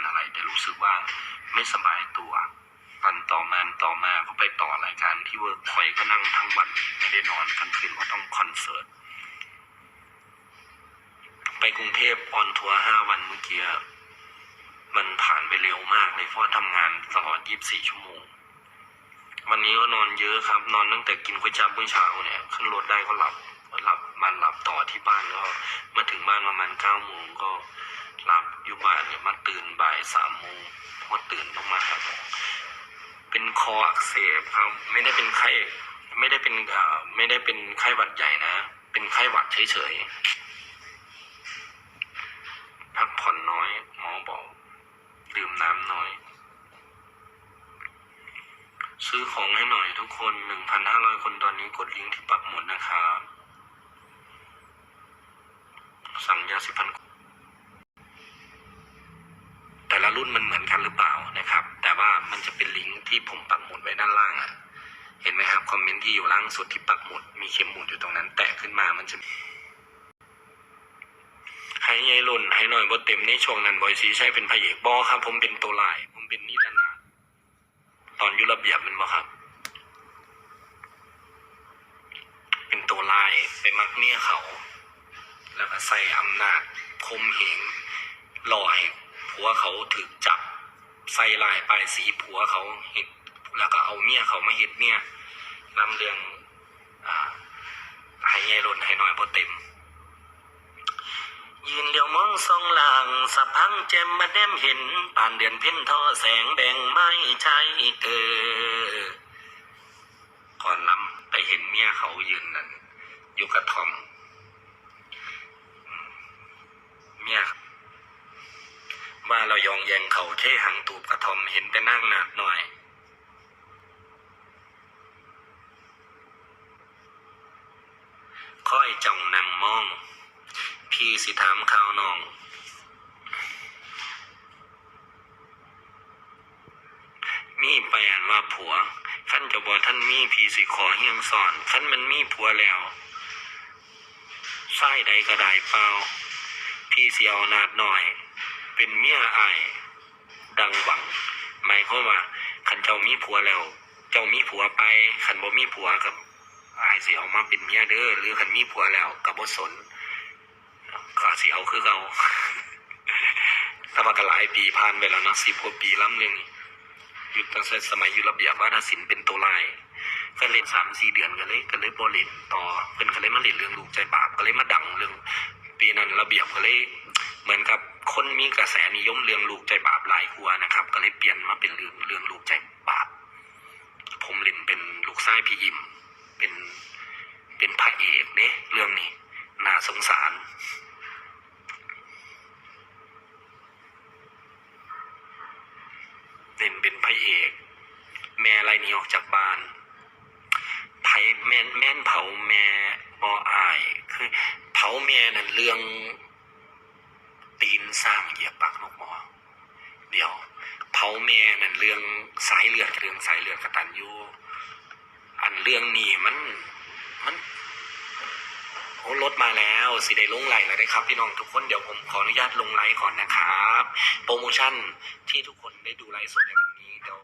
การอะไร แต่รู้สึกว่าไม่สบายตัววันต่อมาต่อมาก็ไปต่อรายการที่เวิร์กพอยก็นั่งทั้งวันไม่ได้นอนกลางคืนก็ต้องคอนเสิร์ตไปกรุงเทพออนทัวร์ห้าวันเมื่อกี้มันผ่านไปเร็วมากเลยเพราะทำงานตลอดยี่บสี่ชั่วโมง วันนี้ก็นอนเยอะครับ นอนตั้งแต่กินข้าวจ้าเมื่อเช้าเนี่ยขึ้นรถได้ก็หลับหลับมันหลับต่อที่บ้านก็มาถึงบ้านประมาณเก้าโมงก็ อยู่บ้านเนี่ยมาตื่นบ่ายสามโมงเพราะตื่นต้องมาหาหมอเป็นคออักเสบครับ ไม่ได้เป็นไข้ไม่ได้เป็นอ่อไม่ได้เป็นไข้หวัดใหญ่นะ เป็นไข้หวัดเฉยๆพักผ่อนน้อยหมอบอกดื่มน้ำน้อย ซื้อของให้หน่อยทุกคนหนึ่งพันห้าร้อยคนตอนนี้กดลิงก์ที่ปักหมุดนะครับ สั่งยาสิบพัน รุ่นมันเหมือนกันหรือเปล่านะครับ แต่ว่ามันจะเป็นลิงก์ที่ผมปักหมุดไว้ด้านล่างอะเห็นไหมครับคอมเมนต์ที่อยู่ล่างสุดที่ปักหมุดมีเข็มหมุดอยู่ตรงนั้น แตะขึ้นมามันจะให้ยายรุ่นให้หน่อยบ่เต็มในช่วงนั้นบอยซีใช่เป็นพระเอกบอครับ ผมเป็นตัวลาย ผมเป็นนิรนาถตอนยุระเบียบมันบอครับ เป็นตัวลายไปมักเมียเขา แล้วก็ใส่อำนาจคมเหงหล่อให้ ผัวเขาถึกจับใส่ลายปลายสีผัวเขาเห็ดแล้วก็เอาเมียเขามาเห็ดเมียนำเรื่องอให้ยายรุนให้หน่อยบ่เต็ม ยืนเดียวมองสองหลังสะพังแจมมาแนมเห็นป่านเดือนเพ่นท่อแสงแบ่งไม่ใช่เธอก่อนนำไปเห็นเมียเขายืนนั่นอยู่กระทอมอืมเมีย ว่าเรายองแยงเขาเท่หังตูบกระทอมเห็นแต่นั่งหนักหน่อย ค่อยจ้องนั่งมอง พี่สิถามข่าวน้องมีไปอ่านว่าผัวขั้นจะบอกท่านมีพี่สิขอเฮียงสอนขั้นมันมีผัวแล้วไส้ใดก็ได้เปล่า พี่เสียวนาดหน่อย เป็นเมียอาย ดังหวังหมายความว่าขันเจ้ามีผัวแล้ว เจ้ามีผัวไปขันบ่มีผัวกับอายสิเอามาเป็นเมียเด้อหรือขันมีผัวแล้วกับบ่สนก็สิเอาคือเอาถ้ามาก็หลายปีผ่านไปแล้วนะสิบกว่าปีล้ำหนึ่งอยู่ตั้งแต่สมัยอยู่ระเบียบว่าทศิลเป็นตัวลายก็เล่นสามสี่เดือนก็เลยก็เลยบอเล่นต่อเพิ่นก็เลยมาเล่นเรื่องลูกใจบาปก็เลยมาดังเรื่อง ปีนั้นระเบียบก็เลยเหมือนกับ คนมีกระแสนิยมเรื่องลูกใจบาปหลายหัวนะครับ ก็เลยเปลี่ยนมาเป็นเรื่องเรื่องลูกใจบาป ผมเล่นเป็นลูกชายพี่อิมเป็นเป็นพระเอกเด้เรื่องนี้น่าสงสารเล่นเป็นพระเอก แม่ไรหนี้ออกจากบ้านไผแม่นแม่นเผาแม่บออาย คือ เผาแม่นั่นเรื่อง ตีนสร้างเหยียบปากนกหมอ เดี๋ยว เผา แม่นั่นเรื่องสายเลือดเรื่องสายเลือดกตันยูอันเรื่องนี้มันมันโอ้รถมาแล้วสิได้ลงไลน์แล้วได้ครับ พี่น้องทุกคนเดี๋ยวผมขออนุญาตลงไลน์ก่อนนะครับ โปรโมชั่นที่ทุกคนได้ดูไลฟ์สดในวันนี้เดี๋ยว